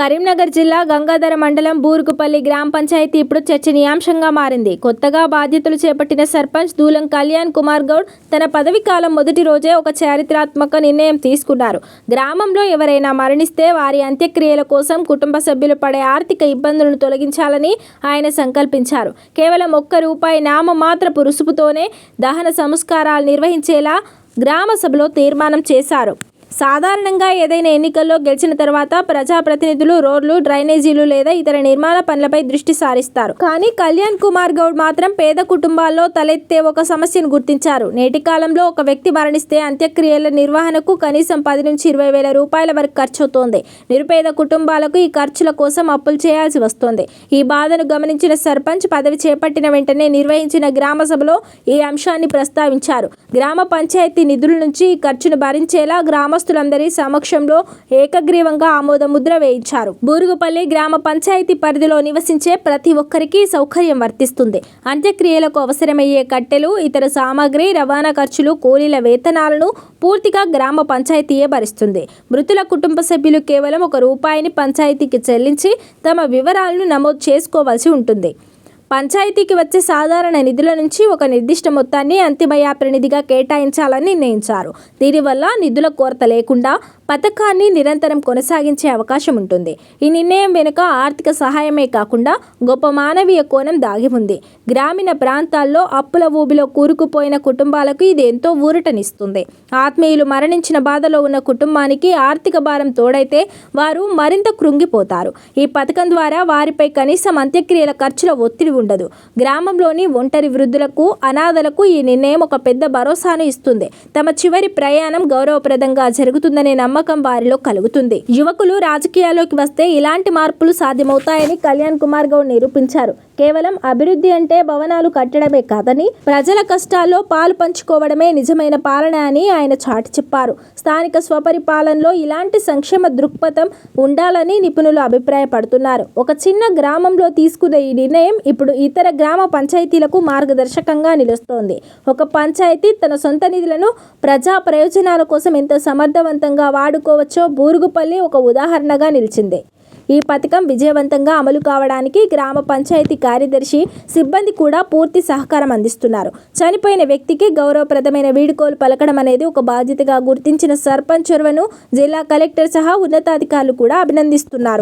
కరీంనగర్ జిల్లా గంగాధర మండలం బూరుగుపల్లి గ్రామ పంచాయతీ ఇప్పుడు చర్చనీయాంశంగా మారింది. కొత్తగా బాధ్యతలు చేపట్టిన సర్పంచ్ దూలం కళ్యాణ్ కుమార్ గౌడ్ తన పదవి కాలం మొదటి రోజే ఒక చారిత్రాత్మక నిర్ణయం తీసుకున్నారు. గ్రామంలో ఎవరైనా మరణిస్తే వారి అంత్యక్రియల కోసం కుటుంబ సభ్యులు పడే ఆర్థిక ఇబ్బందులను తొలగించాలని ఆయన సంకల్పించారు. కేవలం ఒక్క రూపాయి నామమాత్రపు రుసుపుతోనే దహన సంస్కారాలు నిర్వహించేలా గ్రామ సభలో తీర్మానం చేశారు. సాధారణంగా ఏదైనా ఎన్నికల్లో గెలిచిన తర్వాత ప్రజాప్రతినిధులు రోడ్లు డ్రైనేజీలు లేదా ఇతర నిర్మాణ పనులపై దృష్టి సారిస్తారు. కానీ కళ్యాణ్ కుమార్ గౌడ్ మాత్రం పేద కుటుంబాల్లో తలెత్తే ఒక సమస్యను గుర్తించారు. నేటి కాలంలో ఒక వ్యక్తి మరణిస్తే అంత్యక్రియల నిర్వహణకు కనీసం పది నుంచి ఇరవై వేల రూపాయల వరకు ఖర్చు అవుతోంది నిరుపేద కుటుంబాలకు ఈ ఖర్చుల కోసం అప్పులు చేయాల్సి వస్తోంది. ఈ బాధను గమనించిన సర్పంచ్ పదవి చేపట్టిన వెంటనే నిర్వహించిన గ్రామ సభలో ఈ అంశాన్ని ప్రస్తావించారు. గ్రామ పంచాయతీ నిధుల నుంచి ఈ ఖర్చును భరించేలా గ్రామ గ్రామస్తులందరి సమక్షంలో ఏకగ్రీవంగా ఆమోద ముద్ర వేయించారు. బూరుగుపల్లి గ్రామ పంచాయతీ పరిధిలో నివసించే ప్రతి ఒక్కరికి సౌకర్యం వర్తిస్తుంది. అంత్యక్రియలకు అవసరమయ్యే కట్టెలు ఇతర సామాగ్రి రవాణా ఖర్చులు కూలీల వేతనాలను పూర్తిగా గ్రామ పంచాయతీయే భరిస్తుంది. మృతుల కుటుంబ సభ్యులు కేవలం ఒక రూపాయిని పంచాయతీకి చెల్లించి తమ వివరాలను నమోదు చేసుకోవాల్సి ఉంటుంది. పంచాయతీకి వచ్చే సాధారణ నిధుల నుంచి ఒక నిర్దిష్ట మొత్తాన్ని అంతిమయాత్ర నిధిగా కేటాయించాలని నిర్ణయించారు. దీనివల్ల నిధుల కొరత లేకుండా పథకాన్ని నిరంతరం కొనసాగించే అవకాశం ఉంటుంది. ఈ నిర్ణయం వెనుక ఆర్థిక సహాయమే కాకుండా గొప్ప మానవీయ కోణం దాగి ఉంది. గ్రామీణ ప్రాంతాల్లో అప్పుల ఊబిలో కూరుకుపోయిన కుటుంబాలకు ఇది ఎంతో ఊరటనిస్తుంది. ఆత్మీయులు మరణించిన బాధలో ఉన్న కుటుంబానికి ఆర్థిక భారం తోడైతే వారు మరింత కృంగిపోతారు. ఈ పథకం ద్వారా వారిపై కనీసం అంత్యక్రియల ఖర్చుల ఒత్తిడి ఉండదు. గ్రామంలోని ఒంటరి వృద్ధులకు అనాథలకు ఈ నిర్ణయం ఒక పెద్ద భరోసాను ఇస్తుంది. తమ చివరి ప్రయాణం గౌరవప్రదంగా జరుగుతుందనే నమ్మకం వారిలో కలుగుతుంది. యువకులు రాజకీయాల్లోకి వస్తే ఇలాంటి మార్పులు సాధ్యమవుతాయని కళ్యాణ్ కుమార్ గౌడ్ నిరూపించారు. కేవలం అభివృద్ధి అంటే భవనాలు కట్టడమే కాదని ప్రజల కష్టాల్లో పాలు పంచుకోవడమే నిజమైన పాలన అని ఆయన చాటి చెప్పారు. స్థానిక స్వపరిపాలనలో ఇలాంటి సంక్షేమ దృక్పథం ఉండాలని నిపుణులు అభిప్రాయపడుతున్నారు. ఒక చిన్న గ్రామంలో తీసుకున్న ఈ నిర్ణయం ఇప్పుడు ఇతర గ్రామ పంచాయతీలకు మార్గదర్శకంగా నిలుస్తోంది. ఒక పంచాయతీ తన సొంత నిధులను ప్రజా ప్రయోజనాల కోసం ఎంత సమర్థవంతంగా వాడుకోవచ్చో బూరుగుపల్లి ఒక ఉదాహరణగా నిలిచింది. ఈ పథకం విజయవంతంగా అమలు కావడానికి గ్రామ పంచాయతీ కార్యదర్శి సిబ్బంది కూడా పూర్తి సహకారం అందిస్తున్నారు. చనిపోయిన వ్యక్తికి గౌరవప్రదమైన వీడుకోలు పలకడం అనేది ఒక బాధ్యతగా గుర్తించిన సర్పంచ్ చొరవను జిల్లా కలెక్టర్ సహా ఉన్నతాధికారులు కూడా అభినందిస్తున్నారు.